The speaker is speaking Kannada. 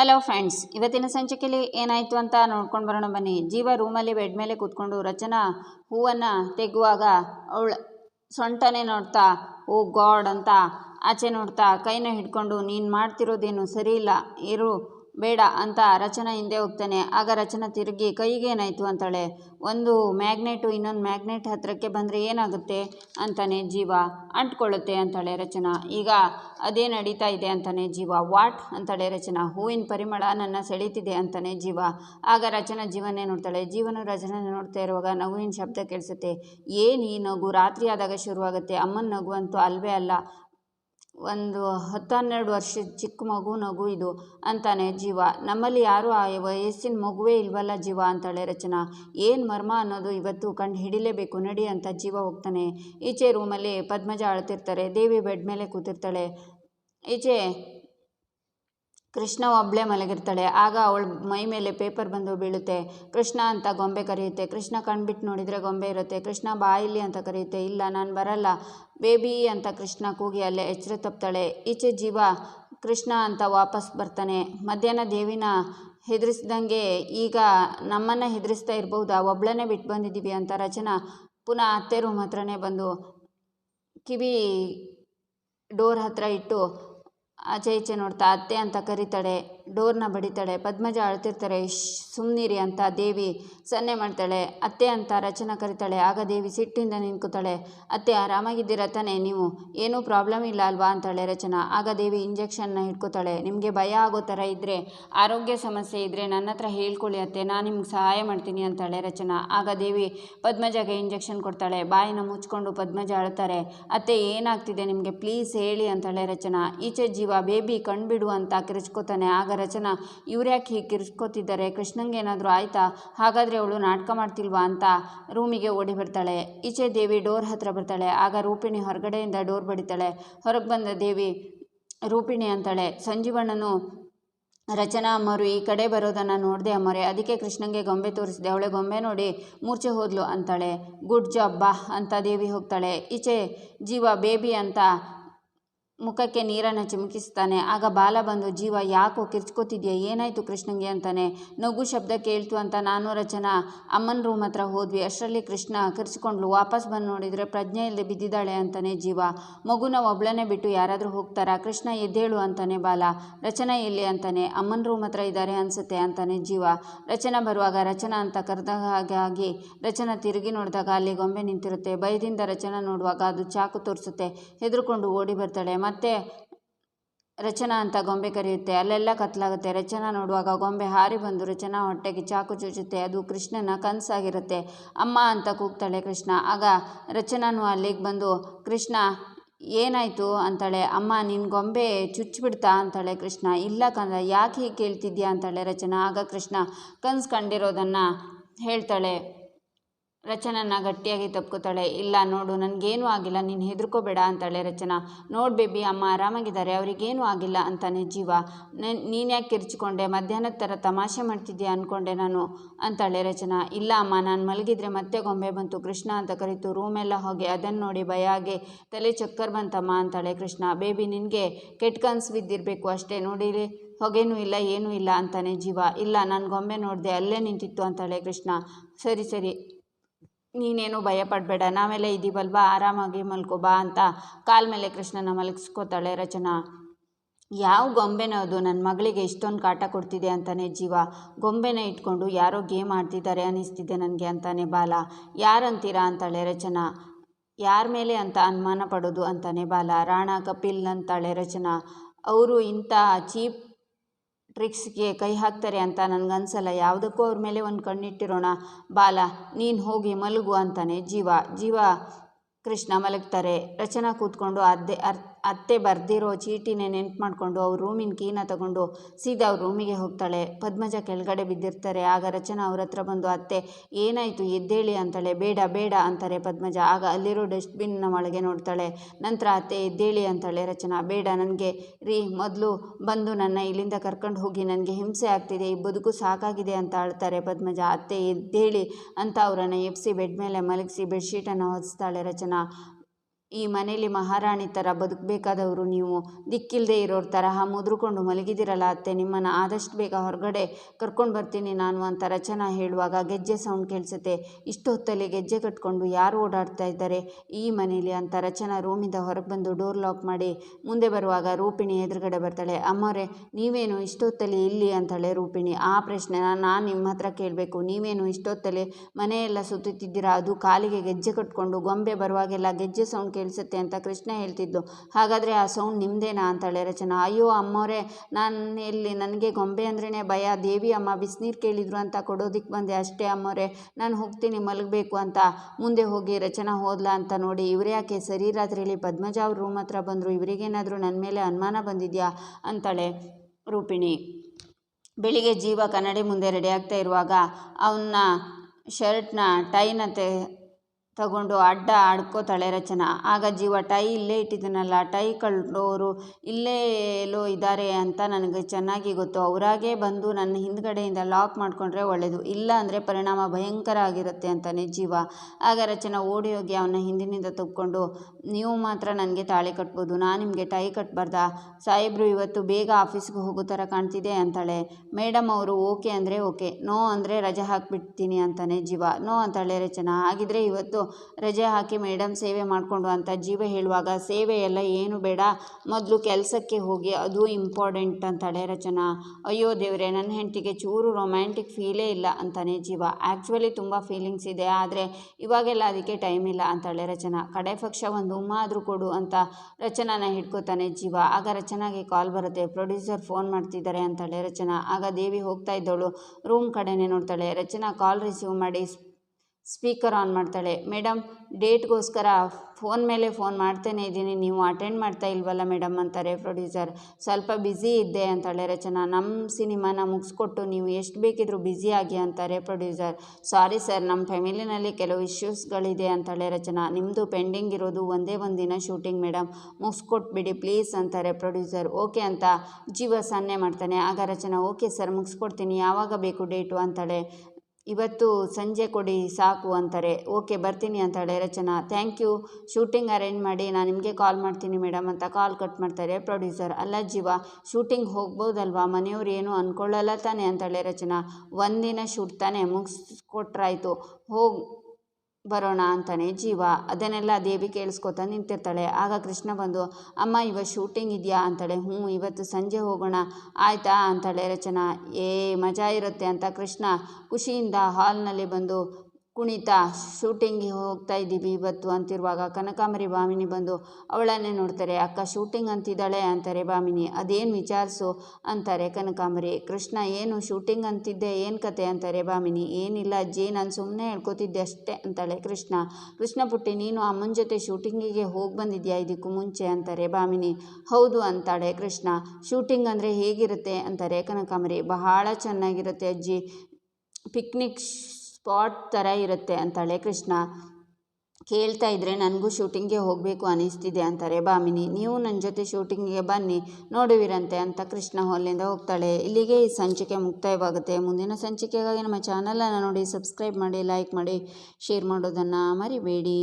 ಹಲೋ ಫ್ರೆಂಡ್ಸ್ ಇವತ್ತಿನ ಸಂಚಿಕೆಯಲ್ಲಿ ಏನಾಯಿತು ಅಂತ ನೋಡ್ಕೊಂಡು ಬರೋಣ ಬನ್ನಿ. ಜೀವ ರೂಮಲ್ಲಿ ಬೆಡ್ ಮೇಲೆ ಕೂತ್ಕೊಂಡು ರಚನಾ ಹೂವನ್ನು ತೆಗುವಾಗ ಅವಳು ಸೊಂಟನೇ ನೋಡ್ತಾ, ಓ ಗಾಡ್ ಅಂತ ಆಚೆ ನೋಡ್ತಾ ಕೈನ ಹಿಡ್ಕೊಂಡು, ನೀನು ಮಾಡ್ತಿರೋದೇನು ಸರಿ ಇಲ್ಲ, ಇರು ಬೇಡ ಅಂತ ರಚನ ಹಿಂದೆ ಹೋಗ್ತಾನೆ. ಆಗ ರಚನ ತಿರುಗಿ ಕೈಗೇನಾಯಿತು ಅಂತಾಳೆ. ಒಂದು ಮ್ಯಾಗ್ನೆಟು ಇನ್ನೊಂದು ಮ್ಯಾಗ್ನೆಟ್ ಹತ್ತಿರಕ್ಕೆ ಬಂದರೆ ಏನಾಗುತ್ತೆ ಅಂತಾನೆ ಜೀವ. ಅಂಟ್ಕೊಳ್ಳುತ್ತೆ ಅಂತಾಳೆ ರಚನಾ. ಈಗ ಅದೇ ನಡೀತಾ ಇದೆ ಅಂತಾನೆ ಜೀವ. ವಾಟ್ ಅಂತಾಳೆ ರಚನಾ. ಹೂವಿನ ಪರಿಮಳ ನನ್ನ ಸೆಳೀತಿದೆ ಅಂತಾನೆ ಜೀವ. ಆಗ ರಚನ ಜೀವನೇ ನೋಡ್ತಾಳೆ. ಜೀವನ ರಚನೆ ನೋಡ್ತಾ ಇರುವಾಗ ನಗುವಿನ ಶಬ್ದ ಕೇಳಿಸುತ್ತೆ. ಏನು ಈ ನಗು. ರಾತ್ರಿ ಆದಾಗ ಶುರುವಾಗುತ್ತೆ. ಅಮ್ಮನ ನಗು ಅಂತೂ ಅಲ್ವೇ ಅಲ್ಲ. ಒಂದು ಹತ್ತು ಹನ್ನೆರಡು ವರ್ಷದ ಚಿಕ್ಕ ಮಗು ನಗು ಇದು ಅಂತಾನೆ ಜೀವ. ನಮ್ಮಲ್ಲಿ ಯಾರೂ ಆ ವಯಸ್ಸಿನ ಮಗುವೇ ಇಲ್ವಲ್ಲ ಜೀವ ಅಂತಾಳೆ ರಚನಾ. ಏನು ಮರ್ಮ ಅನ್ನೋದು ಇವತ್ತು ಕಂಡು ಹಿಡಿಲೇಬೇಕು, ನಡಿ ಅಂತ ಜೀವ ಹೋಗ್ತಾನೆ. ಈಚೆ ರೂಮಲ್ಲಿ ಪದ್ಮಜ ಅಳ್ತಿರ್ತಾರೆ, ದೇವಿ ಬೆಡ್ ಮೇಲೆ ಕೂತಿರ್ತಾಳೆ. ಈಚೆ ಕೃಷ್ಣ ಒಬ್ಬಳೇ ಮಲಗಿರ್ತಾಳೆ. ಆಗ ಅವಳ ಮೈ ಮೇಲೆ ಪೇಪರ್ ಬಂದು ಬೀಳುತ್ತೆ. ಕೃಷ್ಣ ಅಂತ ಗೊಂಬೆ ಕರೆಯುತ್ತೆ. ಕೃಷ್ಣ ಕಣ್ಬಿಟ್ಟು ನೋಡಿದರೆ ಗೊಂಬೆ ಇರುತ್ತೆ. ಕೃಷ್ಣ ಬಾಯಿಲಿ ಅಂತ ಕರೆಯುತ್ತೆ. ಇಲ್ಲ, ನಾನು ಬರಲ್ಲ. ಬೇಬಿ ಅಂತ ಕೃಷ್ಣ ಕೂಗಿ ಅಲ್ಲೇ ಎಚ್ಚರ ತಪ್ತಾಳೆ. ಈಚೆ ಜೀವ ಕೃಷ್ಣ ಅಂತ ವಾಪಸ್ ಬರ್ತಾನೆ. ಮಧ್ಯಾಹ್ನ ದೇವಿನ ಹೆದರಿಸ್ದಂಗೆ ಈಗ ನಮ್ಮನ್ನು ಹೆದರಿಸ್ತಾ ಇರ್ಬೋದಾ ಒಬ್ಳನೇ ಬಿಟ್ಟು ಬಂದಿದ್ದೀವಿ ಅಂತ ರಚನಾ ಪುನಃ ಅತ್ತೆ ರೂಮ್ ಹತ್ರನೇ ಬಂದು ಕಿವಿ ಡೋರ್ ಹತ್ರ ಇಟ್ಟು ಆಚೆ ಈಚೆ ನೋಡ್ತಾ ಅತ್ತೆ ಅಂತ ಕರೀತಾಳೆ. ಡೋರ್ನ ಬಡಿತಾಳೆ. ಪದ್ಮಜ ಅಳ್ತಿರ್ತಾರೆ ಸುಮ್ಮನಿರಿ ಅಂತ ದೇವಿ ಸನ್ನೆ ಮಾಡ್ತಾಳೆ. ಅತ್ತೆ ಅಂತ ರಚನಾ ಕರಿತಾಳೆ. ಆಗ ದೇವಿ ಸಿಟ್ಟಿಂದ ನಿಂತ್ಕೋತಾಳೆ. ಅತ್ತೆ, ಆರಾಮಾಗಿದ್ದೀರ ತಾನೇ ನೀವು? ಏನೂ ಪ್ರಾಬ್ಲಮ್ ಇಲ್ಲ ಅಲ್ವಾ? ಅಂತಾಳೆ ರಚನಾ. ಆಗ ದೇವಿ ಇಂಜೆಕ್ಷನ್ನ ಹಿಡ್ಕೋತಾಳೆ. ನಿಮಗೆ ಭಯ ಆಗೋ ಥರ ಇದ್ದರೆ ಆರೋಗ್ಯ ಸಮಸ್ಯೆ ಇದ್ದರೆ ನನ್ನ ಹತ್ರ ಹೇಳ್ಕೊಳ್ಳಿ ಅತ್ತೆ, ನಾನು ನಿಮ್ಗೆ ಸಹಾಯ ಮಾಡ್ತೀನಿ ಅಂತಾಳೆ ರಚನಾ. ಆಗ ದೇವಿ ಪದ್ಮಜಗೆ ಇಂಜೆಕ್ಷನ್ ಕೊಡ್ತಾಳೆ. ಬಾಯಿನ ಮುಚ್ಕೊಂಡು ಪದ್ಮಜ ಅಳ್ತಾರೆ. ಅತ್ತೆ, ಏನಾಗ್ತಿದೆ ನಿಮಗೆ? ಪ್ಲೀಸ್ ಹೇಳಿ ಅಂತಾಳೆ ರಚನಾ. ಈಚೆ ಜೀವ, ಬೇಬಿ ಕಣ್ಬಿಡು ಅಂತ ಕಿರಿಚ್ಕೋತಾನೆ. ಆಗ ರಚನಾ ಇವ್ರ್ಯಾಕೆ ಹೀಗೆ ಕಿರ್ಸ್ಕೋತಿದ್ದಾರೆ ಕೃಷ್ಣಂಗೆ ಏನಾದರೂ ಆಯ್ತಾ? ಹಾಗಾದರೆ ಅವಳು ನಾಟಕ ಮಾಡ್ತಿಲ್ವಾ ಅಂತ ರೂಮಿಗೆ ಓಡಿ ಬರ್ತಾಳೆ. ಈಚೆ ದೇವಿ ಡೋರ್ ಹತ್ರ ಬರ್ತಾಳೆ. ಆಗ ರೂಪಿಣಿ ಹೊರಗಡೆಯಿಂದ ಡೋರ್ ಬಡಿತಾಳೆ. ಹೊರಗೆ ಬಂದ ದೇವಿ, ರೂಪಿಣಿ ಅಂತಾಳೆ, ಸಂಜೀವಣ್ಣನು ರಚನಾ ಅಮ್ಮರು ಈ ಕಡೆ ಬರೋದನ್ನು ನೋಡಿದೆ ಅಮ್ಮರೇ, ಅದಕ್ಕೆ ಕೃಷ್ಣಂಗೆ ಗೊಂಬೆ ತೋರಿಸಿದೆ, ಅವಳೆ ಗೊಂಬೆ ನೋಡಿ ಮೂರ್ಛೆ ಹೋದ್ಲು ಅಂತಾಳೆ. ಗುಡ್ ಜಾಬ್ ಬಾ ಅಂತ ದೇವಿ ಹೋಗ್ತಾಳೆ. ಈಚೆ ಜೀವ ಬೇಬಿ ಅಂತ ಮುಖಕ್ಕೆ ನೀರನ್ನು ಚಿಮುಕಿಸ್ತಾನೆ. ಆಗ ಬಾಲ ಬಂದು, ಜೀವ, ಯಾಕೋ ಕಿರ್ಚ್ಕೋತಿದ್ಯಾ? ಏನಾಯಿತು ಕೃಷ್ಣಂಗೆ? ಅಂತಾನೆ. ನಗು ಶಬ್ದ ಕೇಳ್ತು ಅಂತ ನಾನು ರಚನಾ, ಅಮ್ಮನ ರೂಮ್ ಹತ್ರ ಹೋದ್ವಿ. ಅಷ್ಟರಲ್ಲಿ ಕೃಷ್ಣ ಕಿರ್ಚ್ಕೊಂಡ್ಲು. ವಾಪಸ್ ಬಂದು ನೋಡಿದರೆ ಪ್ರಜ್ಞೆ ಇಲ್ಲದೆ ಬಿದ್ದಿದ್ದಾಳೆ ಅಂತಾನೆ ಜೀವ. ಮಗುನ ಒಬ್ಳನ್ನೇ ಬಿಟ್ಟು ಯಾರಾದರೂ ಹೋಗ್ತಾರಾ? ಕೃಷ್ಣ ಎದ್ದೇಳು ಅಂತಾನೆ ಬಾಲ. ರಚನಾ ಎಲ್ಲಿ? ಅಂತಾನೆ. ಅಮ್ಮನ ರೂಮ್ ಹತ್ರ ಇದ್ದಾರೆ ಅನಿಸುತ್ತೆ ಅಂತಾನೆ ಜೀವ. ರಚನಾ ಬರುವಾಗ ರಚನಾ ಅಂತ ಕರೆದಾಗ ಹಾಗಾಗಿ ರಚನಾ ತಿರುಗಿ ನೋಡಿದಾಗ ಅಲ್ಲಿ ಗೊಂಬೆ ನಿಂತಿರುತ್ತೆ. ಭಯದಿಂದ ರಚನಾ ನೋಡುವಾಗ ಅದು ಚಾಕು ತೋರಿಸುತ್ತೆ. ಹೆದರ್ಕೊಂಡು ಓಡಿ ಬರ್ತಾಳೆ. ಮತ್ತೆ ರಚನಾ ಅಂತ ಗೊಂಬೆ ಕರೆಯುತ್ತೆ. ಅಲ್ಲೆಲ್ಲ ಕತ್ಲಾಗುತ್ತೆ ರಚನಾ ನೋಡುವಾಗ ಗೊಂಬೆ ಹಾರಿ ಬಂದು ರಚನಾ ಹೊಟ್ಟೆಗೆ ಚಾಕು ಚುಚ್ಚುತ್ತೆ ಅದು ಕೃಷ್ಣನ ಕನಸಾಗಿರುತ್ತೆ. ಅಮ್ಮ ಅಂತ ಕೂಗ್ತಾಳೆ ಕೃಷ್ಣ. ಆಗ ರಚನಾನು ಅಲ್ಲಿಗೆ ಬಂದು, ಕೃಷ್ಣ, ಏನಾಯಿತು? ಅಂತಾಳೆ. ಅಮ್ಮ ನಿನ್ನ ಗೊಂಬೆ ಚುಚ್ಚಿಬಿಡ್ತಾ? ಅಂತಾಳೆ ಕೃಷ್ಣ. ಇಲ್ಲ ಕಂದ, ಯಾಕೆ ಹೀಗೆ ಕೇಳ್ತಿದ್ಯಾ? ಅಂತಾಳೆ ರಚನಾ. ಆಗ ಕೃಷ್ಣ, ಕನಸು ಕಂಡಿರೋದನ್ನು ಹೇಳ್ತಾಳೆ. ರಚನನ್ನ ಗಟ್ಟಿಯಾಗಿ ತಪ್ಕೋತಾಳೆ. ಇಲ್ಲ, ನೋಡು, ನನಗೇನೂ ಆಗಿಲ್ಲ, ನೀನು ಹೆದರ್ಕೋಬೇಡ ಅಂತಾಳೆ ರಚನಾ. ನೋಡು ಬೇಬಿ, ಅಮ್ಮ ಆರಾಮಾಗಿದ್ದಾರೆ, ಅವರಿಗೇನೂ ಆಗಿಲ್ಲ ಅಂತಾನೆ ಜೀವ. ನೀನು ಯಾಕೆ ಕಿರ್ಚಿಕೊಂಡೆ? ಮಧ್ಯಾಹ್ನದ ಥರ ತಮಾಷೆ ಮಾಡ್ತಿದ್ದೀಯ ಅಂದ್ಕೊಂಡೆ ನಾನು, ಅಂತಾಳೆ ರಚನಾ. ಇಲ್ಲ, ಅಮ್ಮ, ನಾನು ಮಲಗಿದ್ರೆ ಮತ್ತೆ ಗೊಂಬೆ ಬಂತು. ಕೃಷ್ಣ ಅಂತ ಕರೀತು. ರೂಮೆಲ್ಲ ಹೋಗಿ ಅದನ್ನು ನೋಡಿ ಭಯ ಆಗಿ, ತಲೆ ಚಕ್ಕರ್ ಬಂತಮ್ಮ ಅಂತಾಳೆ ಕೃಷ್ಣ. ಬೇಬಿ, ನಿನಗೆ ಕೆಟ್ಟ ಕನ್ಸು ಬಿದ್ದಿರಬೇಕು ಅಷ್ಟೇ, ನೋಡಿರಿ ಹೊಗೆನೂ ಇಲ್ಲ, ಏನೂ ಇಲ್ಲ ಅಂತಾನೆ ಜೀವ. ಇಲ್ಲ, ನಾನು ಗೊಂಬೆ ನೋಡಿದೆ ಅಲ್ಲೇ ನಿಂತಿತ್ತು ಅಂತಾಳೆ ಕೃಷ್ಣ. ಸರಿ ಸರಿ. ನೀನೇನು ಭಯಪಡಬೇಡ, ನಾವೆಲ್ಲ ಇದ್ದೀವಲ್ವಾ ಆರಾಮಾಗಿ ಮಲ್ಕೋ, ಬಾ ಅಂತ ಕಾಲ ಮೇಲೆ ಕೃಷ್ಣನ ಮಲಗಿಸ್ಕೋತಾಳೆ ರಚನಾ. ಯಾವ ಗೊಂಬೆನೋ ಅದು ನನ್ನ ಮಗಳಿಗೆ ಇಷ್ಟೊಂದು ಕಾಟ ಕೊಡ್ತಿದೆ ಅಂತಾನೆ ಜೀವ. ಗೊಂಬೆನ ಇಟ್ಕೊಂಡು ಯಾರೋ ಗೇಮ್ ಆಡ್ತಿದ್ದಾರೆ ಅನ್ನಿಸ್ತಿದೆ ನನಗೆ ಅಂತಾನೆ ಬಾಲ. ಯಾರಂತೀರಾ ಅಂತಾಳೆ ರಚನಾ. ಯಾರ ಮೇಲೆ ಅಂತ ಅನುಮಾನ ಪಡೋದು ಅಂತಾನೆ ಬಾಲ. ರಾಣಾ ಕಪಿಲ್ ಅಂತಾಳೆ ರಚನಾ. ಅವರು ಇಂಥ ಚೀಪ್ ಟ್ರಿಕ್ಸ್ಗೆ ಕೈ ಹಾಕ್ತಾರೆ ಅಂತ ನನಗನ್ಸಲ್ಲ. ಯಾವುದಕ್ಕೂ ಅವ್ರ ಮೇಲೆ ಒಂದು ಕಣ್ಣಿಟ್ಟಿರೋಣ. ಬಾಲ, ನೀನು ಹೋಗಿ ಮಲಗು ಅಂತಾನೆ ಜೀವ. ಜೀವ ಕೃಷ್ಣ ಮಲಗ್ತಾರೆ. ರಚನಾ ಕೂತ್ಕೊಂಡು ಅದೇ ಅರ್ ಅತ್ತೆ ಬರೆದಿರೋ ಚೀಟಿನೇ ನೆನ್ಪು ಮಾಡಿಕೊಂಡು ಅವ್ರ ರೂಮಿನ ಕೀನ ತಗೊಂಡು ಸೀದಾ ಅವ್ರ ರೂಮಿಗೆ ಹೋಗ್ತಾಳೆ. ಪದ್ಮಜ ಕೆಳಗಡೆ ಬಿದ್ದಿರ್ತಾರೆ. ಆಗ ರಚನಾ ಅವ್ರ ಹತ್ರ ಬಂದು, ಅತ್ತೆ, ಏನಾಯಿತು? ಎದ್ದೇಳಿ ಅಂತಾಳೆ. ಬೇಡ ಬೇಡ ಅಂತಾರೆ ಪದ್ಮಜ. ಆಗ ಅಲ್ಲಿರೋ ಡಸ್ಟ್ಬಿನ್ನ ಒಳಗೆ ನೋಡ್ತಾಳೆ. ನಂತರ ಅತ್ತೆ, ಎದ್ದೇಳಿ ಅಂತಾಳೆ ರಚನಾ. ಬೇಡ, ನನಗೆ ರೀ, ಮೊದಲು ಬಂದು ನನ್ನ ಇಲ್ಲಿಂದ ಕರ್ಕೊಂಡು ಹೋಗಿ. ನನಗೆ ಹಿಂಸೆ ಆಗ್ತಿದೆ. ಈ ಬದುಕು ಸಾಕಾಗಿದೆ ಅಂತ ಅಳ್ತಾರೆ ಪದ್ಮಜ. ಅತ್ತೆ, ಎದ್ದೇಳಿ ಅಂತ ಅವರನ್ನು ಎಬ್ಸಿ ಬೆಡ್ ಮೇಲೆ ಮಲಗಿಸಿ ಬೆಡ್ಶೀಟನ್ನು ಹೊದಿಸ್ತಾಳೆ ರಚನಾ. ಈ ಮನೇಲಿ ಮಹಾರಾಣಿ ಥರ ಬದುಕಬೇಕಾದವರು ನೀವು. ದಿಕ್ಕಿಲ್ಲದೆ ಇರೋರ ತರಹ ಮುದ್ರುಕೊಂಡು ಮಲಗಿದಿರಲ್ಲ ಅತ್ತೆ, ನಿಮ್ಮನ್ನು ಆದಷ್ಟು ಬೇಗ ಹೊರಗಡೆ ಕರ್ಕೊಂಡು ಬರ್ತೀನಿ ನಾನು ಅಂತ ರಚನಾ ಹೇಳುವಾಗ ಗೆಜ್ಜೆ ಸೌಂಡ್ ಕೇಳಿಸುತ್ತೆ. ಇಷ್ಟು ಹೊತ್ತಲ್ಲಿ ಗೆಜ್ಜೆ ಕಟ್ಕೊಂಡು ಯಾರು ಓಡಾಡ್ತಾ ಇದ್ದಾರೆ? ಈ ಮನೇಲಿ ಅಂತ ರಚನಾ ರೂಮಿಂದ ಹೊರಗೆ ಬಂದು ಡೋರ್ ಲಾಕ್ ಮಾಡಿ ಮುಂದೆ ಬರುವಾಗ ರೂಪಿಣಿ ಎದುರುಗಡೆ ಬರ್ತಾಳೆ. ಅಮ್ಮವ್ರೆ ನೀವೇನು ಇಷ್ಟೊತ್ತಲ್ಲಿ ಇಲ್ಲಿ? ಅಂತಾಳೆ ರೂಪಿಣಿ. ಆ ಪ್ರಶ್ನೆನ ನಾನು ನಿಮ್ಮ ಹತ್ರ ಕೇಳಬೇಕು. ನೀವೇನು ಇಷ್ಟೊತ್ತಲ್ಲಿ ಮನೆಯೆಲ್ಲ ಸುತ್ತುತ್ತಿದ್ದೀರಾ? ಅದು ಕಾಲಿಗೆ ಗೆಜ್ಜೆ ಕಟ್ಕೊಂಡು ಗೊಂಬೆ ಬರುವಾಗೆಲ್ಲ ಗೆಜ್ಜೆ ಸೌಂಡ್ ಕೇಳಿಸುತ್ತೆ ಅಂತ ಕೃಷ್ಣ ಹೇಳ್ತಿದ್ದು. ಹಾಗಾದರೆ ಆ ಸೌಂಡ್ ನಿಮ್ಮದೇನಾ ಅಂತಾಳೆ ರಚನಾ. ಅಯ್ಯೋ ಅಮ್ಮೋರೆ, ನಾನು ಇಲ್ಲಿ ನನಗೆ ಗೊಂಬೆ ಅಂದ್ರೇ ಭಯ. ದೇವಿ ಅಮ್ಮ ಬಿಸಿನೀರು ಕೇಳಿದ್ರು ಅಂತ ಕೊಡೋದಕ್ಕೆ ಬಂದೆ ಅಷ್ಟೇ ಅಮ್ಮೋರೆ. ನಾನು ಹೋಗ್ತೀನಿ, ಮಲಗಬೇಕು ಅಂತ. ಮುಂದೆ ಹೋಗಿ ರಚನಾ ಹೋದ್ಲಾ ಅಂತ ನೋಡಿ. ಇವರೇ ಯಾಕೆ ಸರಿ ರಾತ್ರಿಯಲ್ಲಿ ಪದ್ಮಜ ಅವ್ರ ರೂಮ್ ಹತ್ರ ಬಂದರು? ಇವರಿಗೇನಾದರೂ ನನ್ನ ಮೇಲೆ ಅನುಮಾನ ಬಂದಿದೆಯಾ? ಅಂತಾಳೆ ರೂಪಿಣಿ. ಬೆಳಿಗ್ಗೆ ಜೀವ ಕನ್ನಡಿ ಮುಂದೆ ರೆಡಿ ಆಗ್ತಾ ಇರುವಾಗ ಅವನ್ನ ಶರ್ಟ್ನ ಟೈನ ತೆ ತಗೊಂಡು ಅಡ್ಡ ಆಡ್ಕೋತಾಳೆ ರಚನಾ. ಆಗ ಜೀವ, ಟೈ ಇಲ್ಲೇ ಇಟ್ಟಿದ್ದೀನಲ್ಲ ಟೈ ಕಳ್ಳೋರು ಇಲ್ಲೇ ಎಲ್ಲೋ ಇದ್ದಾರೆ ಅಂತ ನನಗೆ ಚೆನ್ನಾಗಿ ಗೊತ್ತು. ಅವರಾಗೇ ಬಂದು ನನ್ನ ಹಿಂದ್ಗಡೆಯಿಂದ ಲಾಕ್ ಮಾಡಿಕೊಂಡ್ರೆ ಒಳ್ಳೆಯದು ಇಲ್ಲ ಅಂದರೆ ಪರಿಣಾಮ ಭಯಂಕರ ಆಗಿರುತ್ತೆ ಅಂತಾನೆ ಜೀವ. ಆಗ ರಚನಾ ಓಡಿ ಹೋಗಿ ಅವನ ಹಿಂದಿನಿಂದ ತಕ್ಕೊಂಡು ನೀವು ಮಾತ್ರ ನನಗೆ ತಾಳಿ ಕಟ್ಬೋದು ನಾನು ನಿಮಗೆ ಟೈ ಕಟ್ಬಾರ್ದಾ. ಸಾಹೇಬರು, ಇವತ್ತು ಬೇಗ ಆಫೀಸ್ಗೆ ಹೋಗೋ ಥರ ಕಾಣ್ತಿದೆ ಅಂತಾಳೆ. ಮೇಡಮ್ ಅವರು ಓಕೆ ಅಂದರೆ ಓಕೆ. ನೋ ಅಂದರೆ ರಜೆ ಹಾಕಿಬಿಡ್ತೀನಿ ಅಂತಾನೆ ಜೀವ. ನೋ ಅಂತಾಳೆ ರಚನಾ. ಹಾಗಿದ್ರೆ ಇವತ್ತು ರಜೆ ಹಾಕಿ ಮೇಡಮ್ ಸೇವೆ ಮಾಡಿಕೊಂಡು ಅಂತ ಜೀವ ಹೇಳುವಾಗ, ಸೇವೆ ಎಲ್ಲ ಏನು ಬೇಡ, ಮೊದಲು ಕೆಲಸಕ್ಕೆ ಹೋಗಿ, ಅದು ಇಂಪಾರ್ಟೆಂಟ್ ಅಂತಾಳೆ ರಚನಾ ಅಯ್ಯೋ ದೇವರೇ ನನ್ನ ಹೆಂಡತಿಗೆ ಚೂರು ರೊಮ್ಯಾಂಟಿಕ್ ಫೀಲೇ ಇಲ್ಲ ಅಂತಾನೆ ಜೀವ. ಆ್ಯಕ್ಚುಲಿ ತುಂಬ ಫೀಲಿಂಗ್ಸ್ ಇದೆ, ಆದರೆ ಇವಾಗೆಲ್ಲ ಅದಕ್ಕೆ ಟೈಮ್ ಇಲ್ಲ ಅಂತಾಳೆ ರಚನಾ ಕಡೆ ಪಕ್ಷ ಒಂದು ಉಮ್ಮ ಆದರೂ ಕೊಡು ಅಂತ ರಚನಾನ ಹಿಡ್ಕೋತಾನೆ ಜೀವ. ಆಗ ರಚನಾಗೆ ಕಾಲ್ ಬರುತ್ತೆ ಪ್ರೊಡ್ಯೂಸರ್ ಫೋನ್ ಮಾಡ್ತಿದ್ದಾರೆ ಅಂತಾಳೆ ರಚನಾ ಆಗ ದೇವಿ ಹೋಗ್ತಾ ಇದ್ದವಳು ರೂಮ್ ಕಡೆನೇ ನೋಡ್ತಾಳೆ. ರಚನಾ ಕಾಲ್ ರಿಸೀವ್ ಮಾಡಿ ಸ್ಪೀಕರ್ ಆನ್ ಮಾಡ್ತಾಳೆ. ಮೇಡಮ್ ಡೇಟ್ಗೋಸ್ಕರ ಫೋನ್ ಮೇಲೆ ಫೋನ್ ಮಾಡ್ತೇನೆ ಇದ್ದೀನಿ. ನೀವು ಅಟೆಂಡ್ ಮಾಡ್ತಾ ಇಲ್ವಲ್ಲ ಮೇಡಮ್ ಅಂತಾರೆ ಪ್ರೊಡ್ಯೂಸರ್. ಸ್ವಲ್ಪ ಬ್ಯುಸಿ ಇದ್ದೆ, ಅಂತಾಳೆ ರಚನಾ. ನಮ್ಮ ಸಿನಿಮಾನ ಮುಗಿಸ್ಕೊಟ್ಟು ನೀವು ಎಷ್ಟು ಬೇಕಿದ್ರೂ ಬ್ಯುಸಿ ಆಗಿ, ಅಂತಾರೆ ಪ್ರೊಡ್ಯೂಸರ್. ಸಾರಿ ಸರ್ ನಮ್ಮ ಫ್ಯಾಮಿಲಿನಲ್ಲಿ ಕೆಲವು ಇಶ್ಯೂಸ್ಗಳಿದೆ, ಅಂತಾಳೆ ರಚನಾ. ನಿಮ್ಮದು ಪೆಂಡಿಂಗ್ ಇರೋದು ಒಂದೇ ಒಂದು ದಿನ ಶೂಟಿಂಗ್ ಮೇಡಮ್ ಮುಗಿಸ್ಕೊಟ್ಬಿಡಿ ಪ್ಲೀಸ್, ಅಂತಾರೆ ಪ್ರೊಡ್ಯೂಸರ್. ಓಕೆ ಅಂತ ಜೀವ ಸನ್ನೆ ಮಾಡ್ತಾನೆ. ಆಗ ರಚನಾ, ಓಕೆ ಸರ್, ಮುಗಿಸ್ಕೊಡ್ತೀನಿ. ಯಾವಾಗ ಬೇಕು ಡೇಟು? ಅಂತಾಳೆ. ಇವತ್ತು ಸಂಜೆ ಕೊಡಿ, ಸಾಕು ಅಂತಾರೆ. ಓಕೆ, ಬರ್ತೀನಿ ಅಂತಾಳೆ Rachana. Thank you shooting arrange ಮಾಡಿ, ನಾನು ನಿಮಗೆ ಕಾಲ್ ಮಾಡ್ತೀನಿ ಮೇಡಮ್ ಅಂತ ಕಾಲ್ ಕಟ್ ಮಾಡ್ತಾರೆ. ಪ್ರೊಡ್ಯೂಸರ್ ಅಲ್ಲ ಜೀವ ಶೂಟಿಂಗ್ ಹೋಗ್ಬೋದಲ್ವಾ? ಮನೆಯವ್ರು ಏನು ಅಂದ್ಕೊಳ್ಳಲ್ಲ ತಾನೆ ಅಂತಾಳೆ ರಚನಾ. ಒಂದಿನ ಶೂಟ್ ತಾನೆ ಮುಗಿಸ್ಕೊಟ್ರಾಯ್ತು. ಹೋಗಿ ಬರೋಣ ಅಂತಾನೆ ಜೀವ. ಅದನ್ನೆಲ್ಲ ದೇವಿ ಕೇಳಿಸ್ಕೊತಾ ನಿಂತಿರ್ತಾಳೆ. ಆಗ ಕೃಷ್ಣ ಬಂದು, ಅಮ್ಮ, ಇವತ್ತು ಶೂಟಿಂಗ್ ಇದೆಯಾ? ಅಂತಾಳೆ. ಹ್ಞೂ, ಇವತ್ತು ಸಂಜೆ ಹೋಗೋಣ. ಆಯಿತಾ? ಅಂತಾಳೆ ರಚನಾ. ಏ, ಮಜಾ ಇರುತ್ತೆ ಅಂತ ಕೃಷ್ಣ ಖುಷಿಯಿಂದ ಹಾಲ್ನಲ್ಲಿ ಬಂದು ಕುಣಿತಾ ಶೂಟಿಂಗಿಗೆ ಹೋಗ್ತಾ ಇದ್ದೀವಿ ಇವತ್ತು ಅಂತಿರುವಾಗ. ಕನಕಾಂಬರಿ ಭಾಮಿನಿ ಬಂದು ಅವಳನ್ನೇ ನೋಡ್ತಾರೆ. ಅಕ್ಕ ಶೂಟಿಂಗ್ ಅಂತಿದ್ದಾಳೆ? ಅಂತಾರೆ ಭಾಮಿನಿ. ಅದೇನು ವಿಚಾರಿಸು? ಅಂತಾರೆ ಕನಕಾಂಬರಿ. ಕೃಷ್ಣ, ಏನು ಶೂಟಿಂಗ್ ಅಂತಿದ್ದೆ? ಏನು ಕತೆ? ಅಂತಾರೆ ಭಾಮಿನಿ. ಏನಿಲ್ಲ ಅಜ್ಜಿ, ನಾನು ಸುಮ್ಮನೆ ಹೇಳ್ಕೊತಿದ್ದೆ ಅಷ್ಟೇ, ಅಂತಾಳೆ ಕೃಷ್ಣ. ಕೃಷ್ಣ ಪುಟ್ಟಿ, ನೀನು ಅಮ್ಮನ ಜೊತೆ ಶೂಟಿಂಗಿಗೆ ಹೋಗಿ ಬಂದಿದ್ಯಾ ಇದಕ್ಕೂ ಮುಂಚೆ? ಅಂತಾರೆ ಭಾಮಿನಿ. ಹೌದು, ಅಂತಾಳೆ ಕೃಷ್ಣ. ಶೂಟಿಂಗ್ ಅಂದರೆ ಹೇಗಿರುತ್ತೆ? ಅಂತಾರೆ ಕನಕಾಂಬರಿ. ಬಹಳ ಚೆನ್ನಾಗಿರುತ್ತೆ ಅಜ್ಜಿ. ಪಿಕ್ನಿಕ್ ಸ್ಪಾಟ್ ಥರ ಇರುತ್ತೆ ಅಂತಾಳೆ ಕೃಷ್ಣ. ಕೇಳ್ತಾ ಇದ್ದರೆ ನನಗೂ ಶೂಟಿಂಗ್ಗೆ ಹೋಗಬೇಕು ಅನಿಸ್ತಿದೆ ಅಂತಾರೆ. ಭಾಮಿನಿ ನೀವು ನನ್ನ ಜೊತೆ ಶೂಟಿಂಗ್ಗೆ ಬನ್ನಿ, ನೋಡುವಿರಂತೆ ಅಂತ ಕೃಷ್ಣ ಹಾಲ್ನಿಂದ ಹೋಗ್ತಾಳೆ. ಇಲ್ಲಿಗೆ ಈ ಸಂಚಿಕೆ ಮುಕ್ತಾಯವಾಗುತ್ತೆ. ಮುಂದಿನ ಸಂಚಿಕೆಗಾಗಿ ನಮ್ಮ ಚಾನಲನ್ನು ನೋಡಿ, ಸಬ್ಸ್ಕ್ರೈಬ್ ಮಾಡಿ, ಲೈಕ್ ಮಾಡಿ, ಶೇರ್ ಮಾಡೋದನ್ನು ಮರಿಬೇಡಿ.